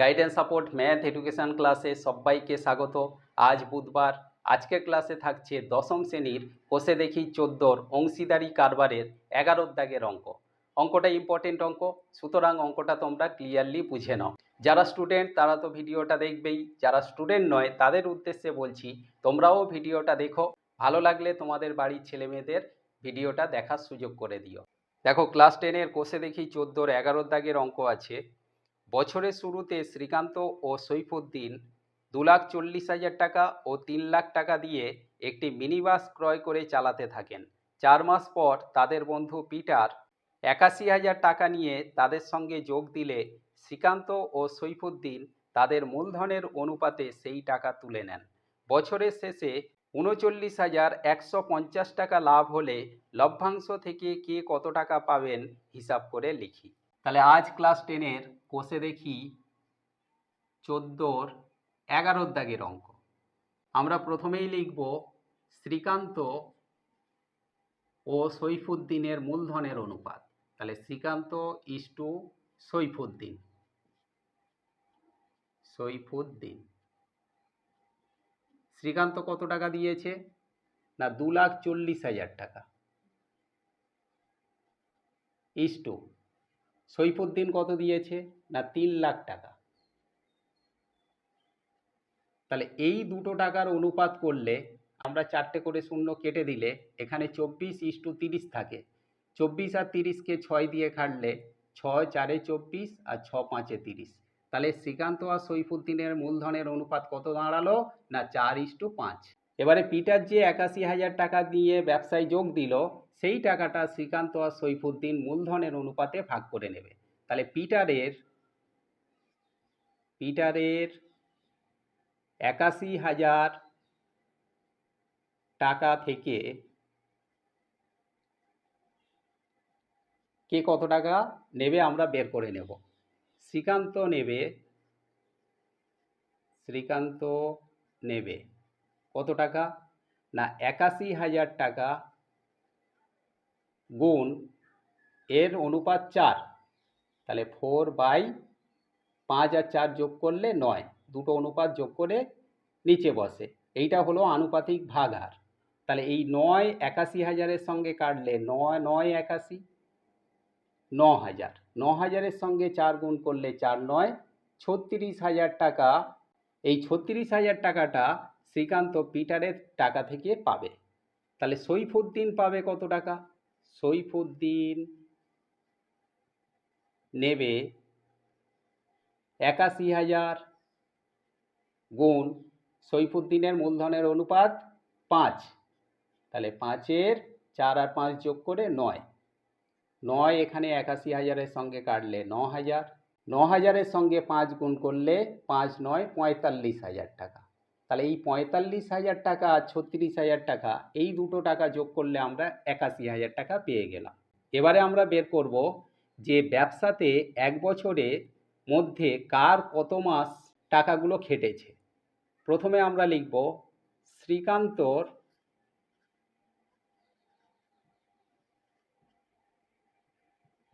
Guidance support math education ক্লাসে সবাইকে স্বাগত। আজ বুধবার, আজকের ক্লাসে থাকছে দশম শ্রেণির কোষে দেখি চোদ্দোর অংশীদারি কারবারের এগারোর দাগের অঙ্ক। অঙ্কটা ইম্পর্টেন্ট অঙ্ক, সুতরাং অঙ্কটা তোমরা ক্লিয়ারলি বুঝে নাও। যারা স্টুডেন্ট তারা তো ভিডিওটা দেখবেই। যারা স্টুডেন্ট নয়, তাদের উদ্দেশ্যে বলছি, তোমরাও ভিডিওটা দেখো। ভালো লাগলে তোমাদের বাড়ির ছেলে মেয়েদের ভিডিওটা দেখার সুযোগ করে দিও। দেখো ক্লাস টেনের কোষে দেখি চোদ্দোর এগারোর দাগের অঙ্ক আছে। বছরের শুরুতে শ্রীকান্ত ও সৈফুদ্দিন দু লাখ চল্লিশ হাজার টাকা ও তিন লাখ টাকা দিয়ে একটি মিনিবাস ক্রয় করে চালাতে থাকেন। চার মাস পর তাদের বন্ধু পিটার একাশি হাজার টাকা নিয়ে তাদের সঙ্গে যোগ দিলে শ্রীকান্ত ও সৈফুদ্দিন তাদের মূলধনের অনুপাতে সেই টাকা তুলে নেন। বছরের শেষে উনচল্লিশ হাজার একশো পঞ্চাশ টাকা লাভ হলে লভ্যাংশ থেকে কে কত টাকা পাবেন হিসাব করে লিখি। তাহলে আজ ক্লাস টেনের কোষে দেখি চোদ্দোর এগারোর দাগের অঙ্ক। আমরা প্রথমেই লিখব শ্রীকান্ত ও সৈফুদ্দিনের মূলধনের অনুপাত। তাহলে শ্রীকান্ত ইস টু সৈফুদ্দিন। সৈফুদ্দিন। শ্রীকান্ত কত টাকা দিয়েছে? না, দু লাখ চল্লিশ হাজার টাকা। ইস টু সৈফুদ্দিন কত দিয়েছে? না, তিন লাখ টাকা। তাহলে এই দুটো টাকার অনুপাত করলে আমরা চারটে করে শূন্য কেটে দিলে এখানে চব্বিশ ইস টু তিরিশ থাকে। চব্বিশ আর তিরিশকে ছয় দিয়ে কাটলে ছয় চারে চব্বিশ আর ছ পাঁচে তিরিশ। তাহলে শ্রীকান্ত আর সৈফুদ্দিনের মূলধনের অনুপাত কত দাঁড়াল? না, চার ইস টু পাঁচ। এবারে পিটার যে একাশি হাজার টাকা দিয়ে ব্যবসায় যোগ দিল সেই টাকাটা শ্রীকান্ত আর সৈফুদ্দিন মূলধনের অনুপাতে ভাগ করে নেবে। তাহলে পিটারের পিটারের একাশি হাজার টাকা থেকে কে কত টাকা নেবে আমরা বের করে নেব। শ্রীকান্ত নেবে শ্রীকান্ত নেবে কত টাকা? না, একাশি হাজার টাকা গুণ এর অনুপাত চার। তাহলে ফোর বাই পাঁচ আর চার যোগ করলে নয়। দুটো অনুপাত যোগ করে নিচে বসে। এইটা হলো আনুপাতিক ভাগার তাহলে এই নয় একাশি হাজারের সঙ্গে কাটলে নয় নয় একাশি, ন হাজার। ন হাজারের সঙ্গে চার গুণ করলে চার, নয়, ছত্রিশ হাজার টাকা। এই ছত্রিশ হাজার টাকাটা শ্রীকান্ত পিটারের টাকা থেকে পাবে। তাহলে সৈফুদ্দিন পাবে কত টাকা? সৈফুদ্দিন নেবে একাশি হাজার গুণ সৈফুদ্দিনের মূলধনের অনুপাত পাঁচ। তাহলে পাঁচের চার আর পাঁচ যোগ করে নয়। নয় এখানে একাশি হাজারের সঙ্গে কাটলে ন হাজার। ন হাজারের সঙ্গে পাঁচ গুণ করলে পাঁচ নয় পঁয়তাল্লিশ হাজার টাকা। তাহলে এই পঁয়তাল্লিশ হাজার টাকা আর ছত্রিশ হাজার টাকা, এই দুটো টাকা যোগ করলে আমরা একাশি হাজার টাকা পেয়ে গেলাম। এবারে আমরা বের করব যে ব্যবসাতে এক বছরের মধ্যে কার কত মাস টাকাগুলো খেটেছে। প্রথমে আমরা লিখব শ্রীকান্তর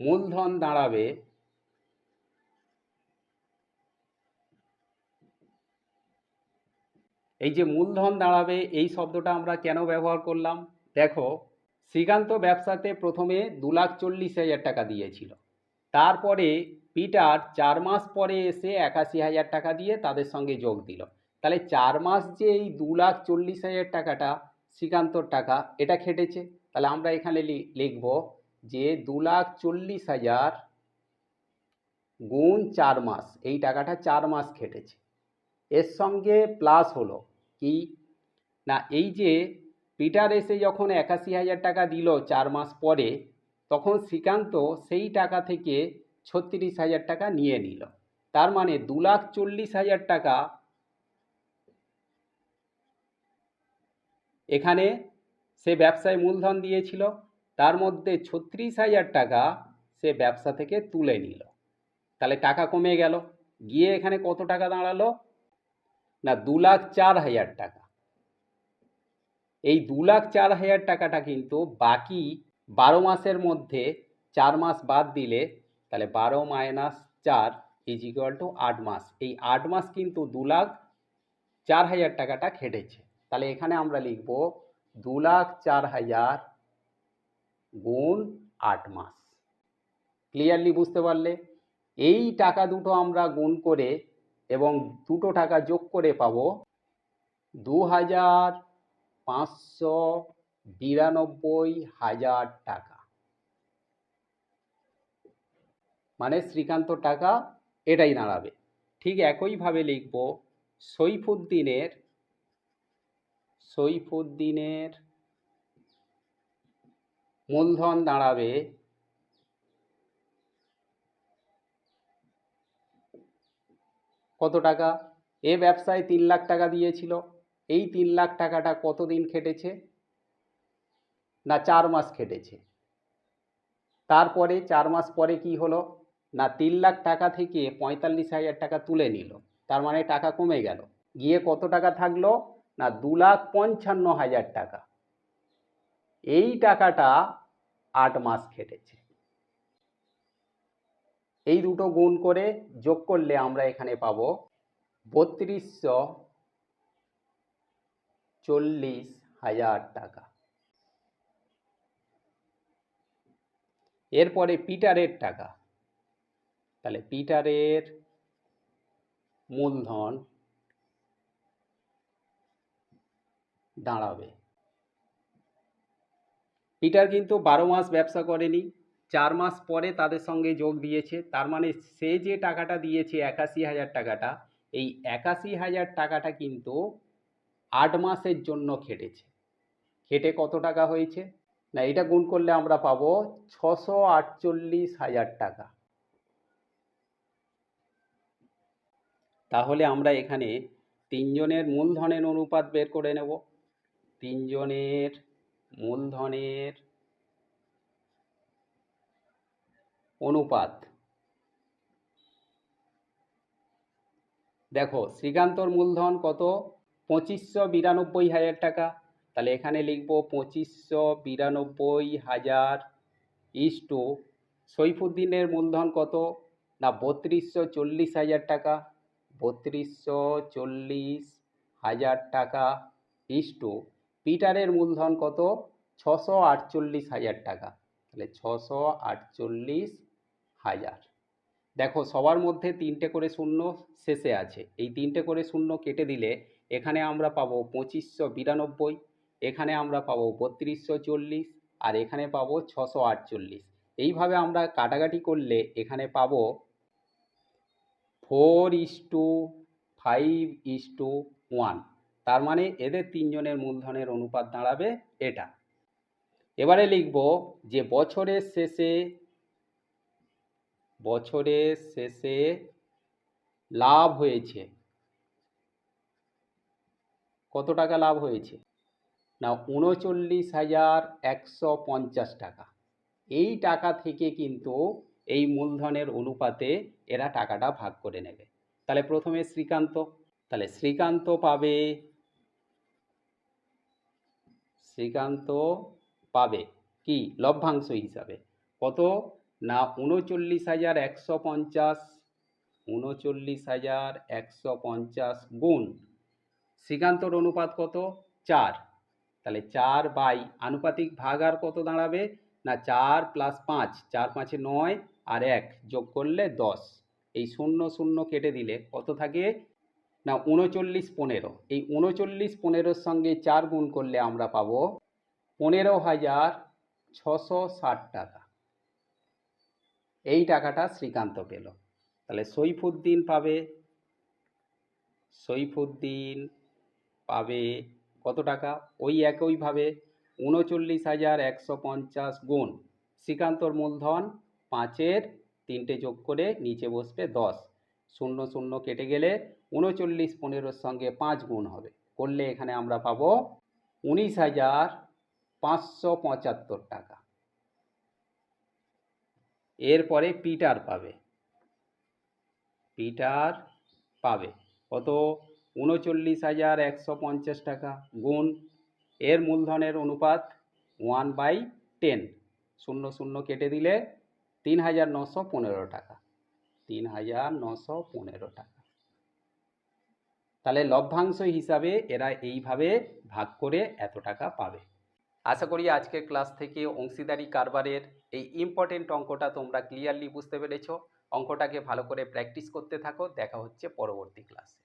মূলধন দাঁড়াবে এই যে মূলধন দাঁড়াবে, এই শব্দটা আমরা কেন ব্যবহার করলাম? দেখো, শ্রীকান্ত ব্যবসাতে প্রথমে দু লাখ চল্লিশ হাজার টাকা দিয়েছিল। তারপরে পিটার চার মাস পরে এসে একাশি হাজার টাকা দিয়ে তাদের সঙ্গে যোগ দিল। তাহলে চার মাস যে এই দু লাখ চল্লিশ হাজার টাকাটা, শ্রীকান্তর টাকা, এটা খেটেছে। তাহলে আমরা এখানে লিখব যে দু লাখ চল্লিশ হাজার গুণ চার মাস, এই টাকাটা চার মাস খেটেছে। এর সঙ্গে প্লাস হলো। কি না, এই যে পিটার এসে যখন একাশি হাজার টাকা দিল চার মাস পরে, তখন শ্রীকান্ত সেই টাকা থেকে ছত্রিশ হাজার টাকা নিয়ে নিল। তার মানে দু লাখ চল্লিশ হাজার টাকা এখানে সে ব্যবসায় মূলধন দিয়েছিল, তার মধ্যে ছত্রিশ হাজার টাকা সে ব্যবসা থেকে তুলে নিল। তাহলে টাকা কমে গেল। গিয়ে এখানে কত টাকা দাঁড়াল? না দু লাখ চার হাজার টাকা। এই দু লাখ চার হাজার টাকাটা কিন্তু বাকি বারো মাসের মধ্যে চার মাস বাদ দিলে তাহলে বারো মাইনাস চার ইজ ইকুয়াল টু আট মাস। এই আট মাস কিন্তু দু লাখ চার হাজার টাকাটা খেটেছে। তাহলে এখানে আমরা লিখব দু লাখ চার হাজার গুণ আট মাস। ক্লিয়ারলি বুঝতে পারলে? এই টাকা দুটো আমরা গুণ করে এবং দুটো টাকা যোগ করে পাবো দু হাজার পাঁচশো বিরানব্বই হাজার টাকা। মানে শ্রীকান্ত টাকা এটাই দাঁড়াবে। ঠিক একইভাবে লিখব, সৈফুদ্দিনের সৈফুদ্দিনের মূলধন দাঁড়াবে কত টাকা? এ ব্যবসায় তিন লাখ টাকা দিয়েছিল। এই তিন লাখ টাকাটা কতদিন খেটেছে? না চার মাস খেটেছে। তারপরে চার মাস পরে কি হলো? না তিন লাখ টাকা থেকে পঁয়তাল্লিশ হাজার টাকা তুলে নিল। তার মানে টাকা কমে গেল। গিয়ে কত টাকা থাকল? না দু লাখ পঞ্চান্ন হাজার টাকা। এই টাকাটা আট মাস খেটেছে। এই দুটো গুণ করে যোগ করলে আমরা এখানে পাবো বত্রিশশো চল্লিশ হাজার টাকা। এরপরে পিটারের টাকা। তাহলে পিটারের মূলধন দাঁড়াবে। পিটার কিন্তু বারো মাস ব্যবসা করেনি। চার মাস পরে তাদের সঙ্গে যোগ দিয়েছে। তার মানে সে যে টাকাটা দিয়েছে একাশি হাজার টাকাটা, এই একাশি হাজার টাকাটা কিন্তু আট মাসের জন্য খেটেছে। খেটে কত টাকা হয়েছে? না, এটা গুণ করলে আমরা পাবো ছশো আটচল্লিশ হাজার টাকা। তাহলে আমরা এখানে তিনজনের মূলধনের অনুপাত বের করে নেব। তিনজনের মূলধনের অনুপাত। দেখো, শ্রীকান্তর মূলধন কত? পঁচিশশো বিরানব্বই হাজার টাকা। তাহলে এখানে লিখব পঁচিশশো বিরানব্বই হাজার ইস টু সৈফুদ্দিনের মূলধন কত? না, বত্রিশশো চল্লিশ হাজার টাকা। বত্রিশশো চল্লিশ হাজার টাকা ইস টু পিটারের মূলধন কত? ছশো আটচল্লিশ হাজার টাকা। তাহলে ছশো আটচল্লিশ হাজার। দেখো, সবার মধ্যে তিনটে করে শূন্য শেষে আছে। এই তিনটে করে শূন্য কেটে দিলে এখানে আমরা পাবো পঁচিশশো বিরানব্বই, এখানে আমরা পাবো বত্রিশশো চল্লিশ, আর এখানে পাবো ছশো আটচল্লিশ। এইভাবে আমরা কাটাকাটি করলে এখানে পাবো four is to, five is to one. তার মানে এদের তিনজনের মূলধনের অনুপাত দাঁড়াবে এটা। এবারে লিখব যে বছরের শেষে বছরের শেষে লাভ হয়েছে। কত টাকা লাভ হয়েছে? না উনচল্লিশ হাজার একশো পঞ্চাশ টাকা। এই টাকা থেকে কিন্তু এই মূলধনের অনুপাতে এরা টাকাটা ভাগ করে নেবে। তাহলে প্রথমে শ্রীকান্ত। তাহলে শ্রীকান্ত পাবে। শ্রীকান্ত পাবে কি? লভ্যাংশ হিসাবে। কত? না উনচল্লিশ হাজার একশো পঞ্চাশ উনচল্লিশ হাজার একশো পঞ্চাশ গুণ। শ্রীকান্তর অনুপাত কত? চার। তাহলে চার বাই আনুপাতিক ভাগ আর কত দাঁড়াবে? না, চার প্লাস পাঁচ, চার পাঁচে নয় আর এক যোগ করলে দশ। এই শূন্য শূন্য কেটে দিলে কত থাকে? না উনচল্লিশ পনেরো। এই উনচল্লিশ পনেরোর সঙ্গে চার গুণ করলে আমরা পাবো পনেরো হাজার ছশো ষাট টাকা। এই টাকাটা শ্রীকান্ত পেল। তাহলে সৈফুদ্দিন পাবে? সৈফুদ্দিন পাবে কত টাকা? ওই একইভাবে উনচল্লিশ হাজার একশো পঞ্চাশ গুণ। শ্রীকান্তর মূলধন পাঁচের তিনটে যোগ করে নিচে বসবে দশ। শূন্য শূন্য কেটে গেলে উনচল্লিশ পনেরোর সঙ্গে পাঁচ গুণ হবে। করলে এখানে আমরা পাবো উনিশ হাজার পাঁচশো পঁচাত্তর টাকা। এরপরে পিটার পাবে। পিটার পাবে। কত? উনচল্লিশ হাজার একশো পঞ্চাশ টাকা গুণ এর মূলধনের অনুপাত ওয়ান বাই টেন শূন্য শূন্য কেটে দিলে তিন হাজার নশো পনেরো টাকা। তিন হাজার নশো পনেরো টাকা। তাহলে লভ্যাংশ হিসাবে এরা এইভাবে ভাগ করে এত টাকা পাবে। আশা করি আজকের ক্লাস থেকে অংশীদারি কারবারের এই ইম্পর্টেন্ট অঙ্কটা তোমরা ক্লিয়ারলি বুঝতে পেরেছ। অঙ্কটাকে ভালো করে প্র্যাকটিস করতে থাকো। দেখা হচ্ছে পরবর্তী ক্লাসে